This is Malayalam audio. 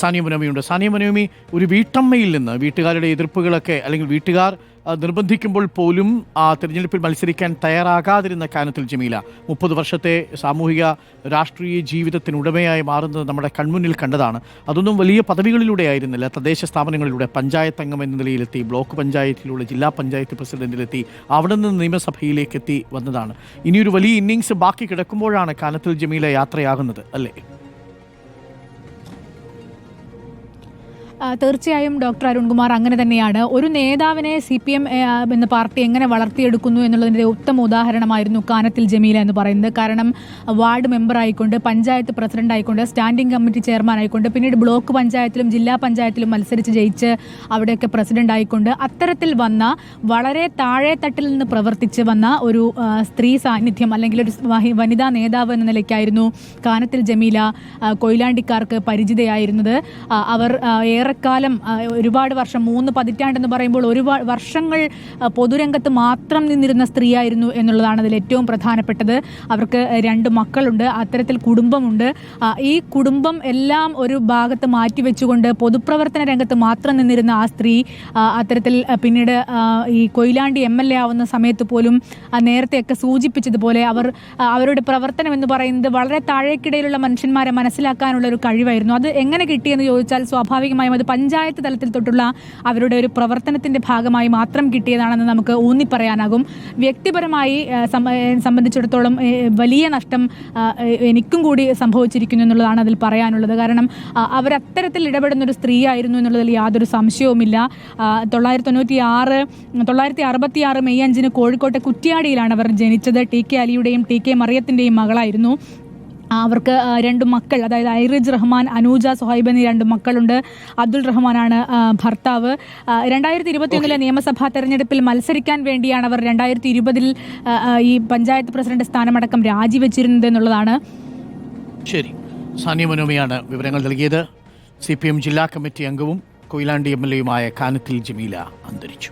സാനിയ മനോമിയുണ്ട് സാനിയ മനോമി ഒരു വീട്ടമ്മയിൽ നിന്ന് വീട്ടുകാരുടെ എതിർപ്പുകളൊക്കെ അല്ലെങ്കിൽ വീട്ടുകാർ നിർബന്ധിക്കുമ്പോൾ പോലും ആ തിരഞ്ഞെടുപ്പിൽ മത്സരിക്കാൻ തയ്യാറാകാതിരുന്ന കാനത്തിൽ ജമീല മുപ്പത് വർഷത്തെ സാമൂഹിക രാഷ്ട്രീയ ജീവിതത്തിനുടമയായി മാറുന്നത് നമ്മുടെ കൺമുന്നിൽ കണ്ടതാണ്. അതൊന്നും വലിയ പദവികളിലൂടെ ആയിരുന്നില്ല. തദ്ദേശ സ്ഥാപനങ്ങളിലൂടെ പഞ്ചായത്ത് അംഗം എന്ന നിലയിലെത്തി ബ്ലോക്ക് പഞ്ചായത്തിലൂടെ ജില്ലാ പഞ്ചായത്ത് പ്രസിഡന്റിലെത്തി അവിടെ നിന്ന് നിയമസഭയിലേക്ക് എത്തി വന്നതാണ്. ഇനിയൊരു വലിയ ഇന്നിങ്സ് ബാക്കി കിടക്കുമ്പോഴാണ് കാനത്തിൽ ജമീല യാത്രയാകുന്നത് അല്ലേ? തീർച്ചയായും ഡോക്ടർ അരുൺകുമാർ അങ്ങനെ തന്നെയാണ്. ഒരു നേതാവിനെ സി പി എം എന്ന പാർട്ടി എങ്ങനെ വളർത്തിയെടുക്കുന്നു എന്നുള്ളതിന്റെ ഉത്തമ ഉദാഹരണമായിരുന്നു കാനത്തിൽ ജമീല എന്ന് പറയുന്നത്. കാരണം വാർഡ് മെമ്പർ ആയിക്കൊണ്ട് പഞ്ചായത്ത് പ്രസിഡന്റ് ആയിക്കൊണ്ട് സ്റ്റാൻഡിംഗ് കമ്മിറ്റി ചെയർമാൻ ആയിക്കൊണ്ട് പിന്നീട് ബ്ലോക്ക് പഞ്ചായത്തിലും ജില്ലാ പഞ്ചായത്തിലും മത്സരിച്ച് ജയിച്ച് അവിടെയൊക്കെ പ്രസിഡന്റ് ആയിക്കൊണ്ട് അത്തരത്തിൽ വന്ന വളരെ താഴെത്തട്ടിൽ നിന്ന് പ്രവർത്തിച്ച് വന്ന ഒരു സ്ത്രീ സാന്നിധ്യം അല്ലെങ്കിൽ ഒരു വനിതാ നേതാവ് എന്ന നിലയ്ക്കായിരുന്നു കാനത്തിൽ ജമീല കൊയിലാണ്ടിക്കാർക്ക് പരിചിതയായിരുന്നത്. അവർ ആ, ഏറെക്കാലം ഒരുപാട് വർഷം മൂന്ന് പതിറ്റാണ്ടെന്ന് പറയുമ്പോൾ ഒരുപാട് വർഷങ്ങൾ പൊതുരംഗത്ത് മാത്രം നിന്നിരുന്ന സ്ത്രീയായിരുന്നു എന്നുള്ളതാണ് അതിൽ ഏറ്റവും പ്രധാനപ്പെട്ടത്. അവർക്ക് രണ്ട് മക്കളുണ്ട് അത്തരത്തിൽ കുടുംബമുണ്ട്. ഈ കുടുംബം എല്ലാം ഒരു ഭാഗത്ത് മാറ്റിവെച്ചുകൊണ്ട് പൊതുപ്രവർത്തന രംഗത്ത് മാത്രം നിന്നിരുന്ന ആ സ്ത്രീ അത്തരത്തിൽ പിന്നീട് ഈ കൊയിലാണ്ടി എം എൽ എ ആവുന്ന സമയത്ത് പോലും നേരത്തെയൊക്കെ സൂചിപ്പിച്ചതുപോലെ അവർ അവരുടെ പ്രവർത്തനം എന്ന് പറയുന്നത് വളരെ താഴേക്കിടയിലുള്ള മനുഷ്യന്മാരെ മനസ്സിലാക്കാനുള്ള ഒരു കഴിവായിരുന്നു. അത് എങ്ങനെ കിട്ടിയെന്ന് ചോദിച്ചാൽ സ്വാഭാവികമായും അത് പഞ്ചായത്ത് തലത്തിൽ തൊട്ടുള്ള അവരുടെ ഒരു പ്രവർത്തനത്തിന്റെ ഭാഗമായി മാത്രം കിട്ടിയതാണെന്ന് നമുക്ക് ഊന്നി പറയാനാകും വ്യക്തിപരമായി സംബന്ധിച്ചിടത്തോളം വലിയ നഷ്ടം എനിക്കും കൂടി സംഭവിച്ചിരിക്കുന്നു എന്നുള്ളതാണ് അതിൽ പറയാനുള്ളത്. കാരണം അവരത്തരത്തിൽ ഇടപെടുന്ന ഒരു സ്ത്രീയായിരുന്നു എന്നുള്ളതിൽ യാതൊരു സംശയവുമില്ല. തൊള്ളായിരത്തി തൊണ്ണൂറ്റി ആറ് തൊള്ളായിരത്തി അറുപത്തി ആറ് മെയ് അഞ്ചിന് കോഴിക്കോട്ടെ കുറ്റ്യാടിയിലാണ് അവർ ജനിച്ചത്. ടി കെ അലിയുടെയും ടി കെ മറിയത്തിന്റെയും മകളായിരുന്നു. അവർക്ക് രണ്ട് മക്കൾ അതായത് ഐറിജ് റഹ്മാൻ അനൂജ സുഹൈബ് എന്നീ രണ്ട് മക്കളുണ്ട്. അബ്ദുൾ റഹ്മാനാണ് ഭർത്താവ്. രണ്ടായിരത്തി ഇരുപത്തിയൊന്നിലെ നിയമസഭാ തെരഞ്ഞെടുപ്പിൽ മത്സരിക്കാൻ വേണ്ടിയാണ് അവർ രണ്ടായിരത്തി ഇരുപതിൽ ഈ പഞ്ചായത്ത് പ്രസിഡന്റ് സ്ഥാനമടക്കം രാജിവെച്ചിരുന്നത് എന്നുള്ളതാണ്. ശരി. സാനിയ മനോമിയാണ് വിവരങ്ങൾ നൽകിയത്. സി പി എം ജില്ലാ കമ്മിറ്റി അംഗവും കൊയിലാണ്ടി എം എൽ എയുമായ കാനത്തിൽ ജമീല അന്തരിച്ചു.